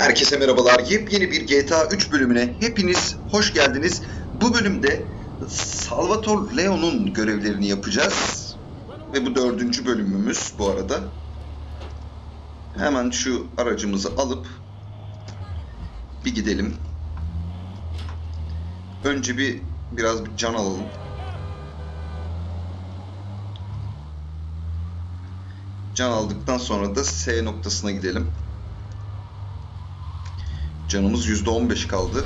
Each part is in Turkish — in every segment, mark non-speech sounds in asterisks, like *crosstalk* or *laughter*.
Herkese merhabalar. Yepyeni bir GTA 3 bölümüne hepiniz hoş geldiniz. Bu bölümde Salvatore Leo'nun görevlerini yapacağız. Ve bu dördüncü bölümümüz bu arada. Hemen şu aracımızı alıp bir gidelim. Önce bir biraz bir can alalım. Can aldıktan sonra da S noktasına gidelim. Canımız %15 kaldı.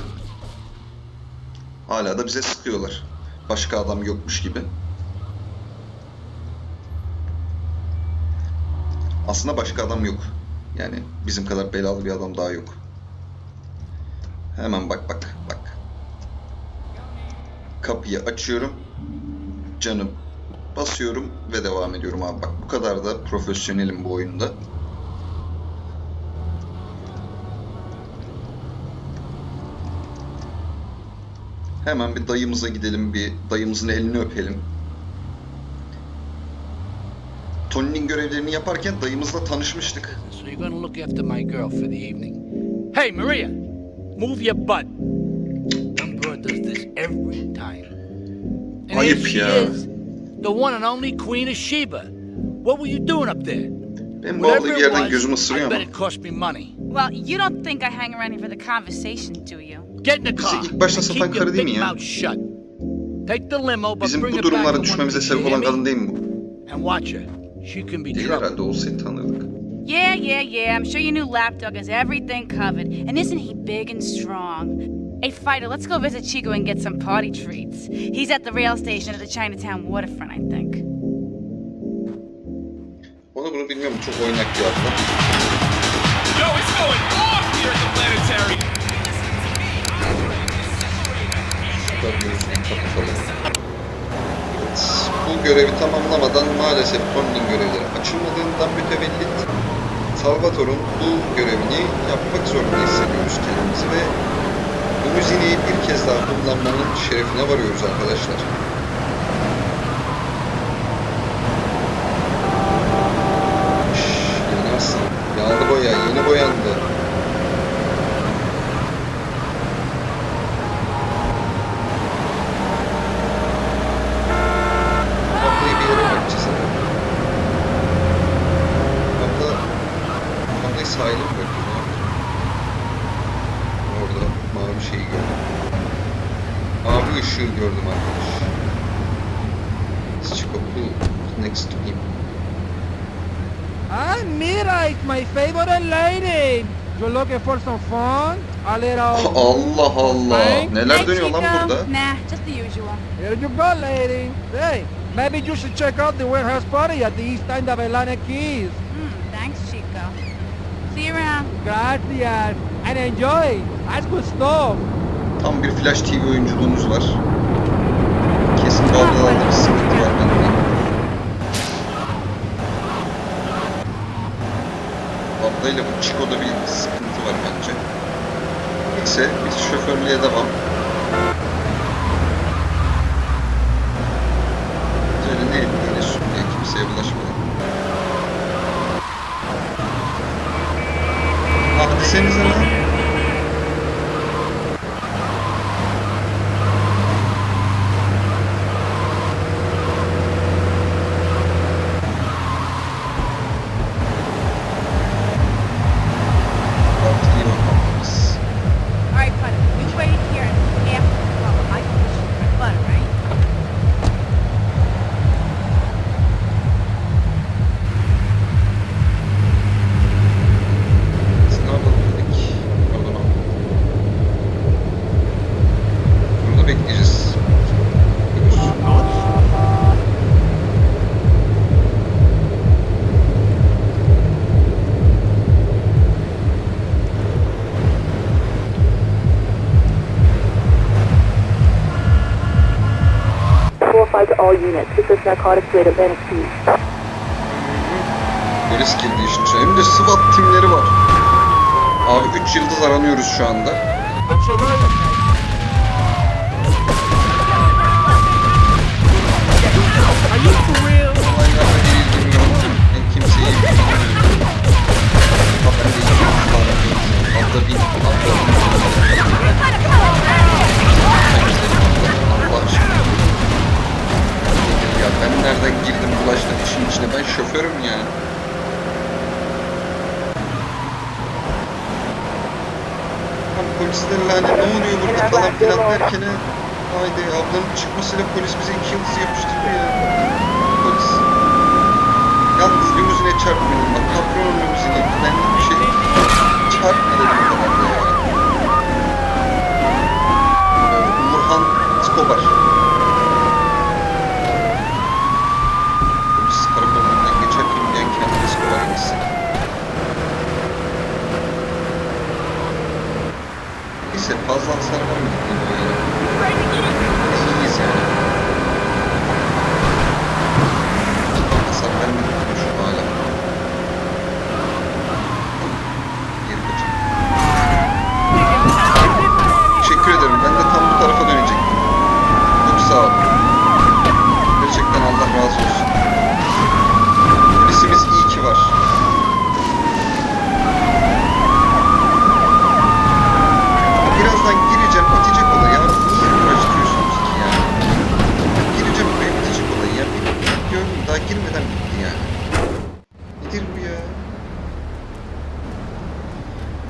Hala da bize sıkıyorlar. Başka adam yokmuş gibi. Aslında başka adam yok. Yani bizim kadar belalı bir adam daha yok. Hemen bak bak bak. Kapıyı açıyorum. Canım basıyorum ve devam ediyorum abi. Bak bu kadar da profesyonelim bu oyunda. Hemen bir dayımıza gidelim, bir dayımızın elini öpelim. Tony'nin görevlerini yaparken dayımızla tanışmıştık. So you're gonna look after my girl for the evening. Hey, Maria, move your butt. Dumb bird does this every time. And Ayıp she ya. is, the one and only Queen of Sheba. What were you doing up there? Ben aldığı bir yerden gözümü I ısırıyor ama. It cost me money. Well, you don't think I hang around here for the conversation, do you? Get in the car. ilk başta satan keep your karı değil mi big ya? mouth shut. Take the limo, but Bizim bring bu it back durumlara in one düşmemize piece, sebep you olan me? kadın değil mi bu? And watch her. She can be Değil trouble. herhalde olsaydı tanırdık. Yeah, yeah, yeah. I'm sure your new lapdog has everything covered. And isn't he big and strong? Hey, Fighter, let's go visit Chico and get some party treats. He's at the rail station at the Chinatown waterfront, I think. Onu bunu bilmiyorum çok oynak bir abla. Evet, bu görevi tamamlamadan maalesef Tony'nin görevleri açılmadığından mütevellit Salvatore'un bu görevini yapmak zorunda hissediyoruz kendimizi ve bu müziği bir kez daha kullanmanın şerefine varıyoruz arkadaşlar. Şşş, yanarsın. Yağlı boya, yeni boyandı. Ablayı bir yere bakacağız ama. Abla, ablayı sahile mi bırakıyor? ne yapıyor? Orada mavi şeyi gördüm. Mavi ışığı gördüm arkadaş. Let's check out who next to him. Ah, Mira, it's my favorite lady. You looking for some fun? A little. Allah Allah. Neler dönüyor lan burada? Nah, just the usual. Here you go, lady. Hey, maybe you should check out the warehouse party at the East End of Atlantic Keys. Hmm, thanks, Chico. See you around. Gracias. And enjoy. That's good stuff. Tam bir Flash TV oyunculuğunuz var. Kesin bu ablalarda bir sıkıntı var bende. Ablayla bu Chico'da bir sıkıntı var bence. Neyse biz şoförlüğe devam.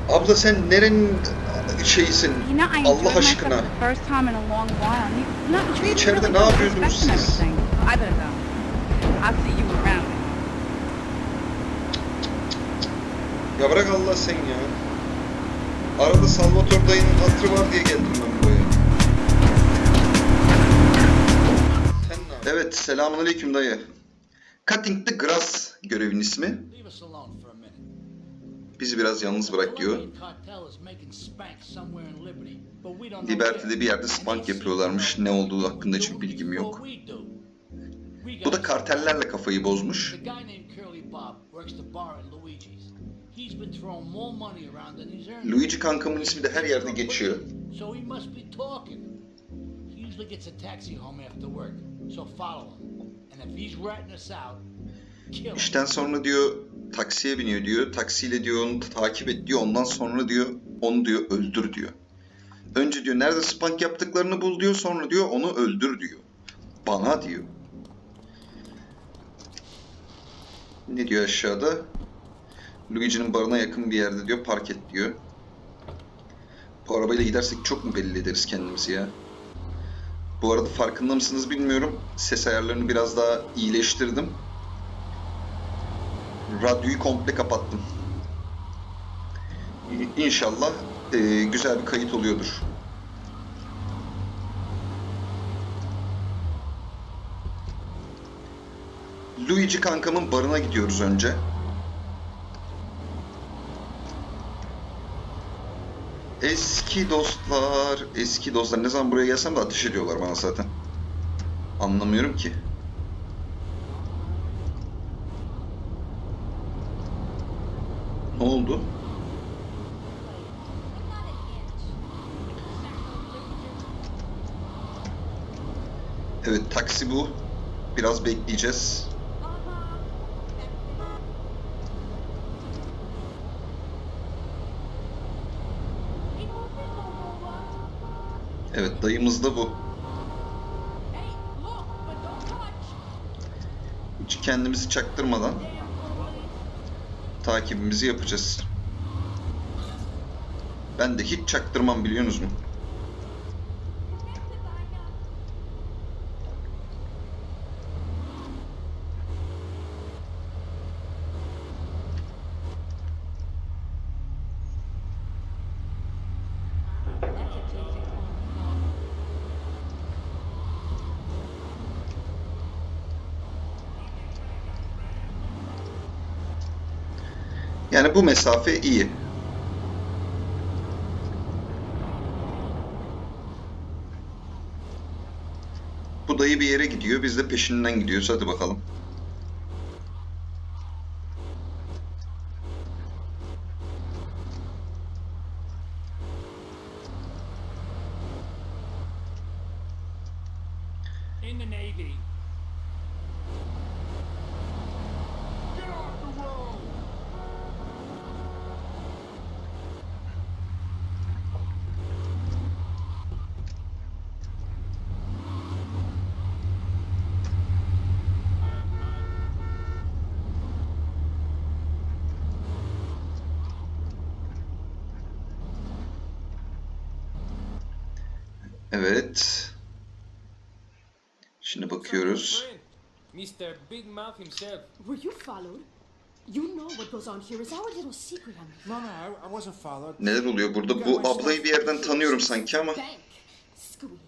Abla sen nerenin şeysin? Allah aşkına. İçeride ne yapıyordunuz siz? Ya bırak Allah sen ya. Arada Salvatore dayının hatırı var diye geldim ben buraya. Sen ne? Evet, selamünaleyküm dayı. Cutting the Grass görevin ismi. Bizi biraz yalnız bırak diyor. Liberty'de bir yerde spank yapıyorlarmış. Ne olduğu hakkında hiçbir bilgim yok. Bu da kartellerle kafayı bozmuş. Luigi kankamın ismi de her yerde geçiyor. İşten sonra diyor taksiye biniyor diyor. Taksiyle diyor onu takip et diyor. Ondan sonra diyor onu diyor öldür diyor. Önce diyor nerede spank yaptıklarını bul diyor. Sonra diyor onu öldür diyor. Bana diyor. Ne diyor aşağıda? Luigi'nin barına yakın bir yerde diyor park et diyor. Bu arabayla gidersek çok mu belli ederiz kendimizi ya? Bu arada farkında mısınız bilmiyorum. Ses ayarlarını biraz daha iyileştirdim. Radyoyu komple kapattım. İnşallah e, güzel bir kayıt oluyordur. Luigi kankamın barına gidiyoruz önce. Eski dostlar, eski dostlar. Ne zaman buraya gelsem de ateş ediyorlar bana zaten. Anlamıyorum ki. Ne oldu? Evet taksi bu. Biraz bekleyeceğiz. Evet dayımız da bu. Hiç kendimizi çaktırmadan takibimizi yapacağız. Ben de hiç çaktırmam biliyorsunuz mu? Yani bu mesafe iyi. Bu dayı bir yere gidiyor, biz de peşinden gidiyoruz. Hadi bakalım. Mr. Big Mouth himself. Were you followed? You know what goes on here is our little secret, honey. No, no, I, I wasn't followed. Neler oluyor burada? Bu ablayı bir yerden tanıyorum sanki ama Bank. Squealer.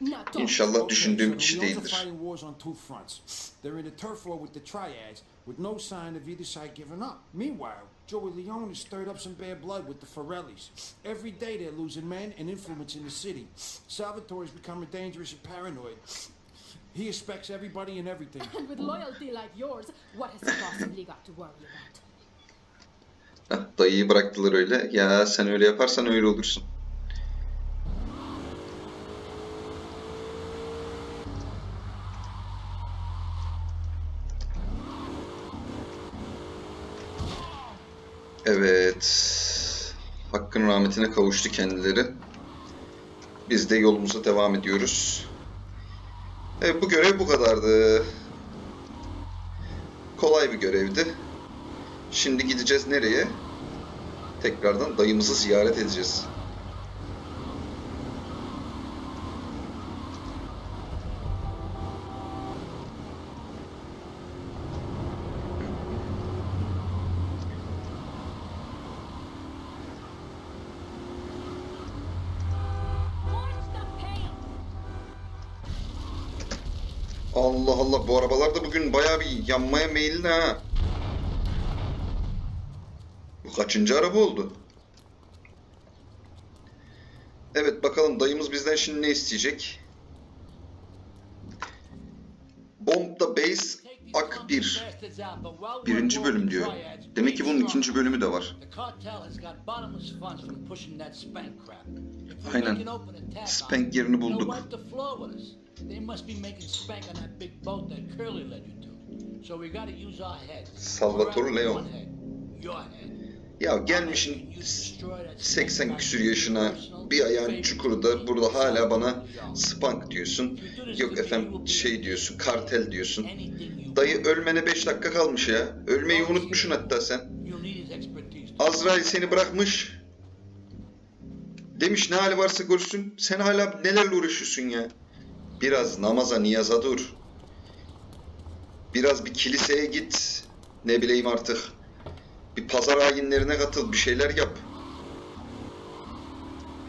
Now don't. inşallah Okay, düşündüğüm so kişi the Leons are değildir. fighting wars on two fronts. They're in the turf war with the Triads, with no sign of either side giving up. Meanwhile, Joey Leone has stirred up some bad blood with the Forellis. Every day they're losing men and influence in the city. Salvatore's becoming dangerous and paranoid. He expects everybody and everything. And *laughs* with loyalty like yours, what has he possibly got to worry about? Heh, Dayıyı bıraktılar öyle. Ya sen öyle yaparsan öyle olursun. Evet. Hakkın rahmetine kavuştu kendileri. Biz de yolumuza devam ediyoruz. Evet bu görev bu kadardı. Kolay bir görevdi. Şimdi gideceğiz nereye? Tekrardan dayımızı ziyaret edeceğiz. Allah bu arabalar da bugün bayağı bir yanmaya meyilli ha. Bu kaçıncı araba oldu? Evet bakalım dayımız bizden şimdi ne isteyecek? Bomb'da Base Ak 1. Birinci bölüm diyor. Demek ki bunun ikinci bölümü de var. The Aynen. Spank yerini bulduk. They must be making spank on that big boat that Curly led you to. So we gotta use our heads. Salvatore Leon. Ya gelmişin 80 küsür yaşına bir ayağın çukurda burada hala bana spank diyorsun. Yok efendim şey diyorsun kartel diyorsun. Dayı ölmene 5 dakika kalmış ya. Ölmeyi unutmuşsun hatta sen. Azrail seni bırakmış. Demiş ne hali varsa görsün. Sen hala nelerle uğraşıyorsun ya. Biraz namaza niyaza dur. Biraz bir kiliseye git. Ne bileyim artık. Bir pazar ayinlerine katıl. Bir şeyler yap.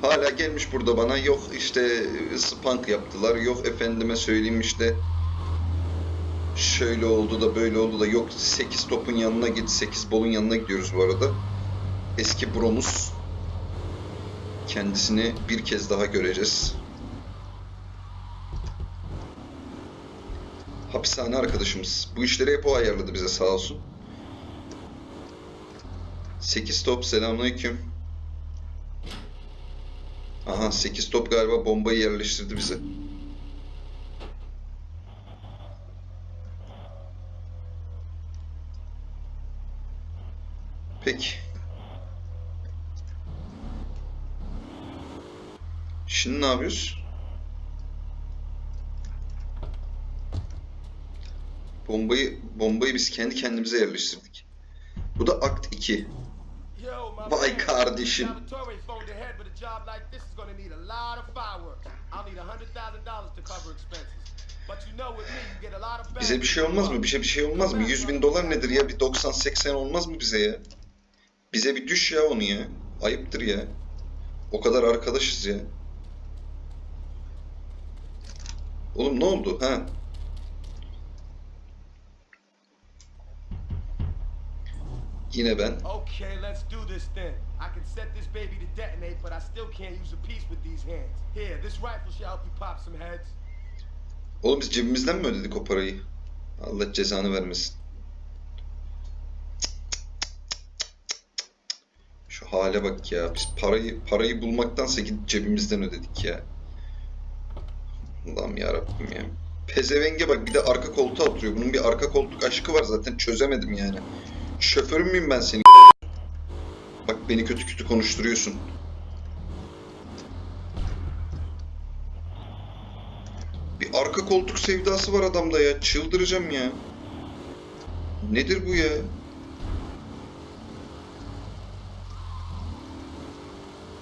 Hala gelmiş burada bana. Yok işte spank yaptılar. Yok efendime söyleyeyim işte. Şöyle oldu da böyle oldu da. Yok 8 topun yanına git. 8 bolun yanına gidiyoruz bu arada eski bromuz. Kendisini bir kez daha göreceğiz. Hapishane arkadaşımız. Bu işleri hep o ayarladı bize sağ olsun. 8 top selamünaleyküm. Aha 8 top galiba bombayı yerleştirdi bize. Peki. Şimdi ne yapıyoruz? Bombayı bombayı biz kendi kendimize yerleştirdik. Bu da akt 2. Yo, my Vay kardeşim. Bize bir şey olmaz mı? Bize bir şey olmaz mı? 100 bin dolar nedir ya? Bir 90-80 olmaz mı bize ya? Bize bir düş ya onu ya. Ayıptır ya. O kadar arkadaşız ya. Oğlum ne oldu? Ha? Yine ben. Okay, let's do this then. I can set this baby to detonate, but I still can't use a piece with these hands. Here, this rifle should help you pop some heads. Oğlum biz cebimizden mi ödedik o parayı? Allah cezanı vermesin. Şu hale bak ya. Biz parayı parayı bulmaktansa gidip cebimizden ödedik ya. Allah'ım ya Rabbim ya. Pezevenge bak bir de arka koltuğa oturuyor. Bunun bir arka koltuk aşkı var zaten çözemedim yani. Şoförüm müyüm ben senin? Bak beni kötü kötü konuşturuyorsun. Bir arka koltuk sevdası var adamda ya. Çıldıracağım ya. Nedir bu ya?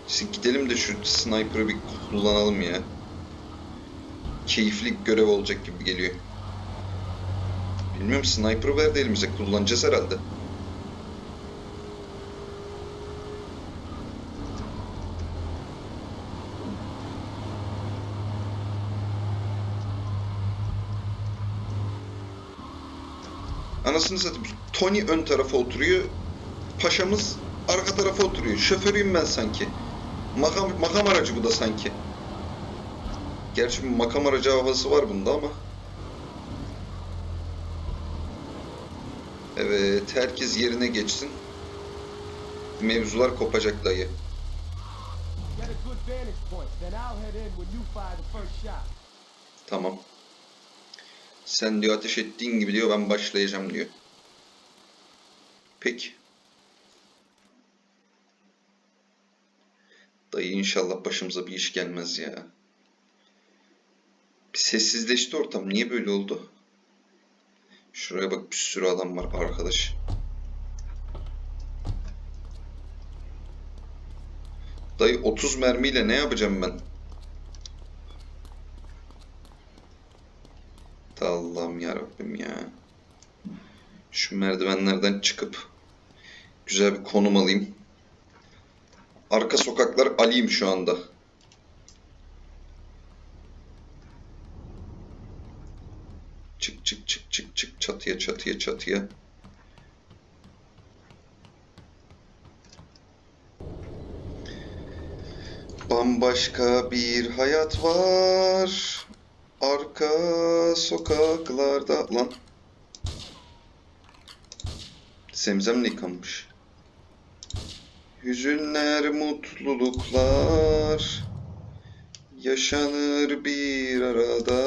Şimdi gidelim de şu sniper'ı bir kullanalım ya. keyifli görev olacak gibi geliyor. Bilmiyorum sniper verdi elimize kullanacağız herhalde. Anasını satayım. Tony ön tarafa oturuyor. Paşamız arka tarafa oturuyor. Şoförüyüm ben sanki. Makam, makam aracı bu da sanki. Gerçi makam aracı havası var bunda ama. Evet, herkes yerine geçsin. Mevzular kopacak dayı. Tamam. Sen diyor ateş ettiğin gibi diyor ben başlayacağım diyor. Peki. Dayı inşallah başımıza bir iş gelmez ya. Bir sessizleşti ortam. Niye böyle oldu? Şuraya bak bir sürü adam var arkadaş. Dayı 30 mermiyle ne yapacağım ben? Allah'ım yarabbim ya. Şu merdivenlerden çıkıp güzel bir konum alayım. Arka sokaklar alayım şu anda. Çık çık çık çık çık çatıya çatıya çatıya. Bambaşka bir hayat var. Arka sokaklarda lan. Zemzemle yıkanmış. Hüzünler, mutluluklar yaşanır bir arada.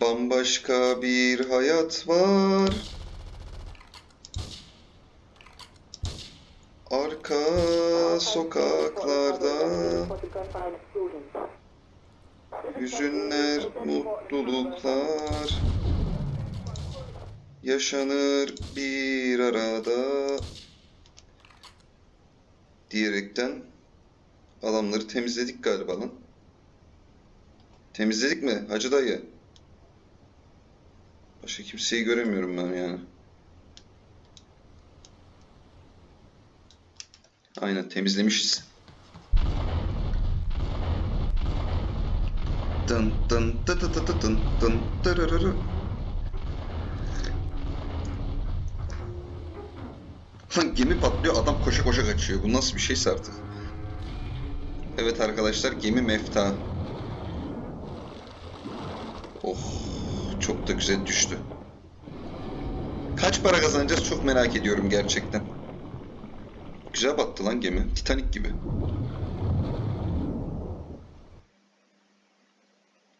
Bambaşka bir hayat var. Arka sokaklarda hüzünler, mutluluklar yaşanır bir arada diyerekten adamları temizledik galiba lan. Temizledik mi Hacı dayı? Başka kimseyi göremiyorum ben yani. Aynen temizlemişiz. Dın dın dı dı dı dı dın dın dırırırı. Lan gemi patlıyor adam koşa koşa kaçıyor. Bu nasıl bir şeyse artık. Evet arkadaşlar gemi mefta. Oh çok da güzel düştü. Kaç para kazanacağız çok merak ediyorum gerçekten. Güzel battı lan gemi. Titanic gibi.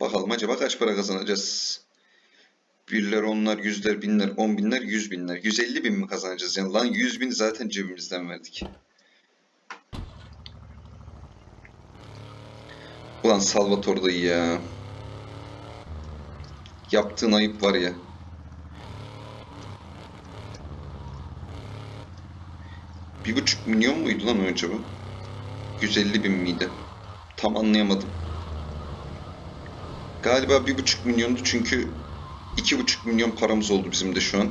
Bakalım acaba kaç para kazanacağız? Birler, onlar, yüzler, binler, on binler, yüz binler. 150 bin mi kazanacağız? Yani lan 100 bin zaten cebimizden verdik. Ulan Salvatore dayı ya. Yaptığın ayıp var ya. Bir buçuk milyon muydu lan o acaba? 150 bin miydi? Tam anlayamadım. Galiba bir buçuk milyondu çünkü iki buçuk milyon paramız oldu bizim de şu an.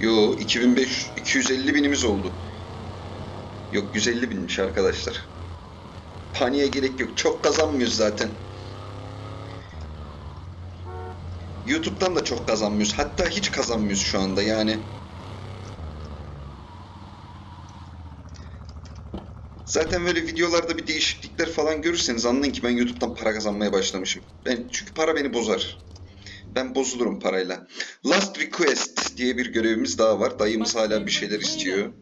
Yo 2500 250 binimiz oldu. Yok 150 binmiş arkadaşlar. Paniğe gerek yok. Çok kazanmıyoruz zaten. YouTube'dan da çok kazanmıyoruz. Hatta hiç kazanmıyoruz şu anda yani. Zaten böyle videolarda bir değişiklikler falan görürseniz anlayın ki ben YouTube'dan para kazanmaya başlamışım. Ben çünkü para beni bozar. Ben bozulurum parayla. Last Request diye bir görevimiz daha var. Dayımız hala bir şeyler istiyor.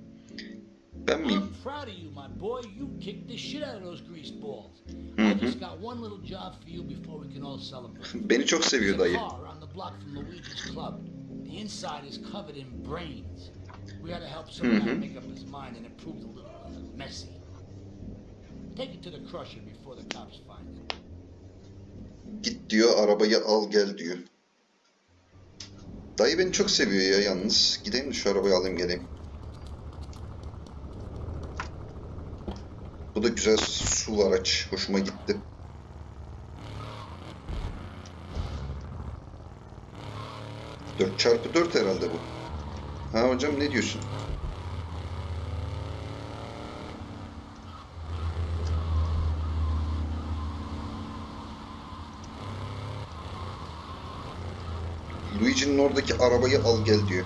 Ben miyim? All celebrate. Beni çok seviyor dayı. Block from Luigi's club. The inside is covered in brains. We had to help some guy Mhm. make up his mind, and it proved a little uh, messy. Take it to the crusher before the cops find it. Git diyor arabayı al gel diyor. Dayı beni çok seviyor ya yalnız. Gideyim de şu arabayı alayım geleyim. Bu da güzel su araç. Hoşuma gitti. Dört çarpı dört herhalde bu. Ha hocam ne diyorsun? Luigi'nin oradaki arabayı al gel diyor.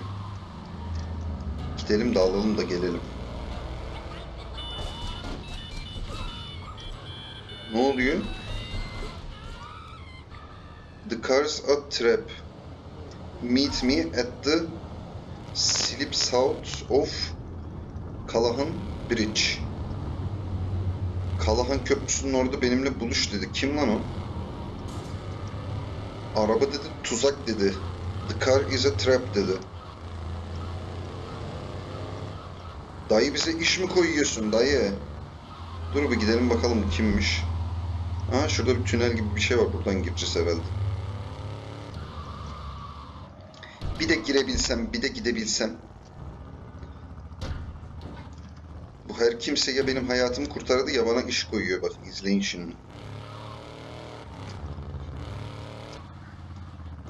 Gidelim de alalım da gelelim. Ne oluyor? The cars are trap. Meet me at the slip south of Kalahan Bridge. Kalahan Köprüsü'nün orada benimle buluş dedi. Kim lan o? Araba dedi, tuzak dedi. The car is a trap dedi. Dayı bize iş mi koyuyorsun dayı? Dur bir gidelim bakalım kimmiş. Aha şurada bir tünel gibi bir şey var. Buradan gireceğiz herhalde. Bir de girebilsem, bir de gidebilsem. Bu her kimse ya benim hayatımı kurtardı ya bana iş koyuyor. Bak izleyin şimdi.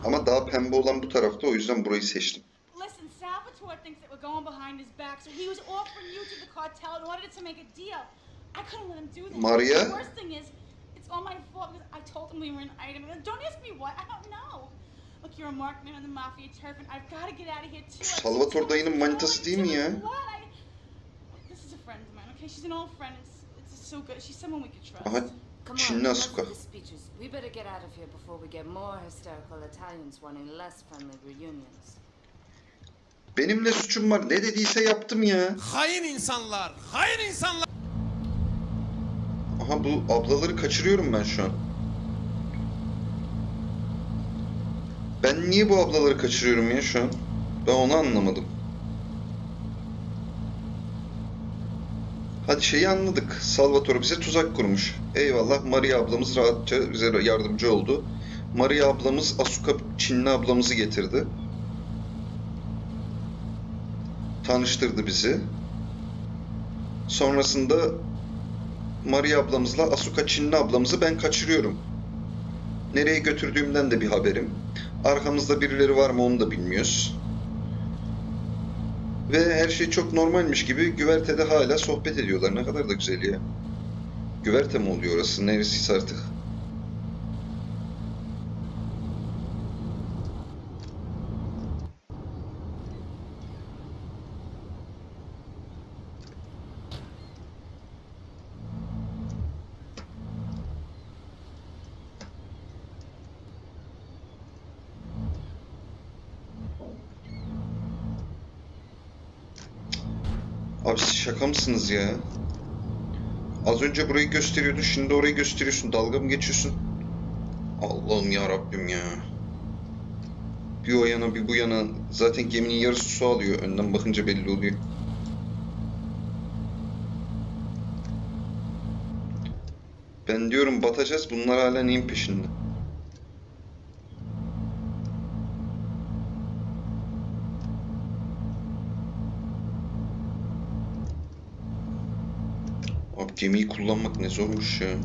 Ama daha pembe olan bu tarafta o yüzden burayı seçtim. Listen, Salvatore thinks that we're going behind his back, so he was offering you to the cartel in order to make a deal. I couldn't let him do that. Maria? The worst thing is, it's all my fault because I told him we were an item. Don't ask me why. I don't know. Look, you're a markman on the mafia turf, and I've got to get out of here too. I Salvatore dayının manitası değil mi ya? what I- This is a friend of mine, okay? She's an old friend. It's, it's so good. She's someone we could trust. Aha Come Çinli Asuka. of the speeches. We better get out of here before we get more hysterical Italians wanting less friendly reunions. Benim ne suçum var? Ne dediyse yaptım ya. Hain insanlar, hain insanlar. Aha bu ablaları kaçırıyorum ben şu an. Ben niye bu ablaları kaçırıyorum ya şu an? Ben onu anlamadım. Hadi şeyi anladık. Salvatore bize tuzak kurmuş. Eyvallah Maria ablamız rahatça bize yardımcı oldu. Maria ablamız Asuka Çinli ablamızı getirdi. Tanıştırdı bizi. Sonrasında Maria ablamızla Asuka Çinli ablamızı ben kaçırıyorum. Nereye götürdüğümden de bir haberim. Arkamızda birileri var mı onu da bilmiyoruz. Ve her şey çok normalmiş gibi güvertede hala sohbet ediyorlar. Ne kadar da güzel ya. Güverte mi oluyor orası? Neresiyse artık. Abi siz şaka mısınız ya? Az önce burayı gösteriyordun, şimdi orayı gösteriyorsun. Dalga mı geçiyorsun? Allah'ım ya Rabbim ya. Bir o yana bir bu yana. Zaten geminin yarısı su alıyor. Önden bakınca belli oluyor. Ben diyorum batacağız. Bunlar hala neyin peşinde? Gemiyi kullanmak ne zormuş ya.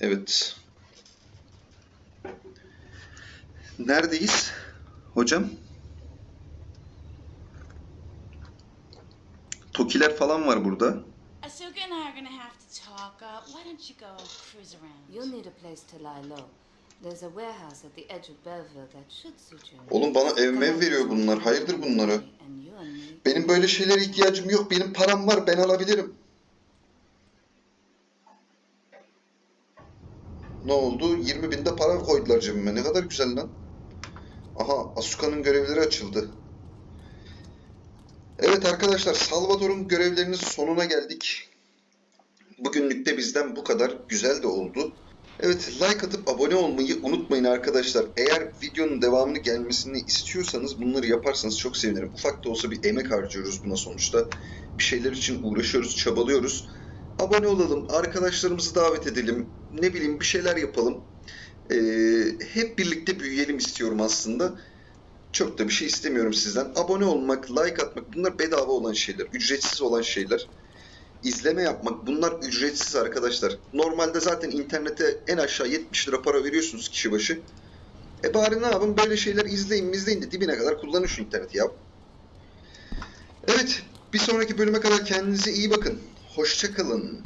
Evet. Neredeyiz? Hocam? Tokiler falan var burada. Asuka and I are gonna have to talk. Uh, why don't you go cruise around? You'll need a place to lie low. There's a warehouse at the edge of Belleville that should suit you. Oğlum bana ev mev veriyor bunlar. Hayırdır me. Benim böyle şeylere ihtiyacım yok. Benim param var. Ben alabilirim. Ne oldu? 20 binde para koydular cebime. Ne kadar güzel lan. Aha Asuka'nın görevleri açıldı. Evet arkadaşlar Salvador'un görevlerinin sonuna geldik. Bugünlük de bizden bu kadar. Güzel de oldu. Evet like atıp abone olmayı unutmayın arkadaşlar. Eğer videonun devamını gelmesini istiyorsanız bunları yaparsanız çok sevinirim. Ufak da olsa bir emek harcıyoruz buna sonuçta. Bir şeyler için uğraşıyoruz, çabalıyoruz. Abone olalım, arkadaşlarımızı davet edelim. Ne bileyim bir şeyler yapalım. Ee, hep birlikte büyüyelim istiyorum aslında. Çok da bir şey istemiyorum sizden. Abone olmak, like atmak bunlar bedava olan şeyler. Ücretsiz olan şeyler. İzleme yapmak bunlar ücretsiz arkadaşlar. Normalde zaten internete en aşağı 70 lira para veriyorsunuz kişi başı. E bari ne yapın böyle şeyler izleyin izleyin de dibine kadar kullanın şu interneti ya. Evet bir sonraki bölüme kadar kendinize iyi bakın. Hoşça kalın.